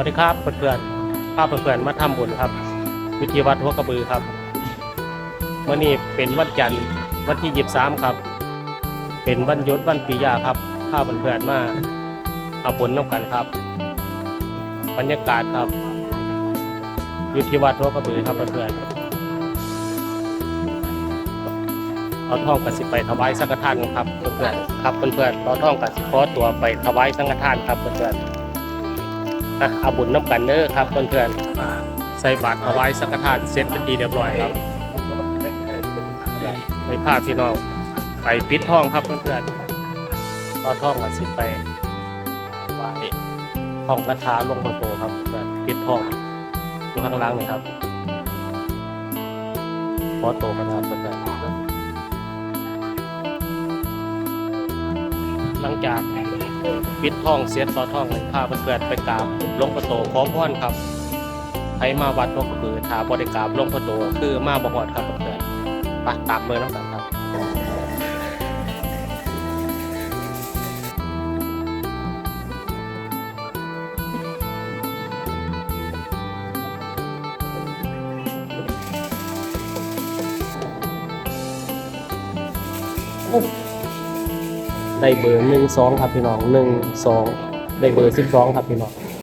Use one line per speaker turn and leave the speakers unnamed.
วัสดีครับเพื่อนๆพาเพื่อนๆมาทำบุญครับวิธีวัดหัวกระบือครับเมื่อนี้เป็นวันจันทร์วันที่ยี่สามครับ เป็นวันยุดวันปียาครับพาเพื่อนๆมาเอาบุญน้ำกันครับ บรรยากาศครับอยู่ที่วัดหัวกระบือครับเพื่อนๆเราท่องกันสิไปถวายสังฆทานกันครับเพื่อนๆครับเพื่อนๆเราท่องกันสิขอตัวไปถวายสังฆทานครับเพื่อนๆ อะเอาบุญน้ำกันเด้อครับเพื่อนๆใส่บาตรถวายสังฆทานเสร็จเป็นทีเรียบร้อยครับไปพาพี่น้องไปปิดทองครับเพื่อนๆต่อท่องกันสิไปไหว้ห้องกระทาลงพ่อโตครับเพื่อนปิดทองอยู่ข้างล่างนี่ครับพอโตกันครับเพื่อนๆหลังจาก ปิดทองเสียต่อทองเลยพาเพื่อนๆไปกราบหลวงพ่อโตขอพรครับใครมาวัดหลวงพ่อคือถาบริกราบหลวงพ่อโตคือมาบ่ฮอดครับเพื่อนๆไปตามมือน้ำกันครับ ได้เบอร์หนึ่งสองครับพี่น้องหนึ่งสองได้เบอร์สิบสองครับพี่น้อง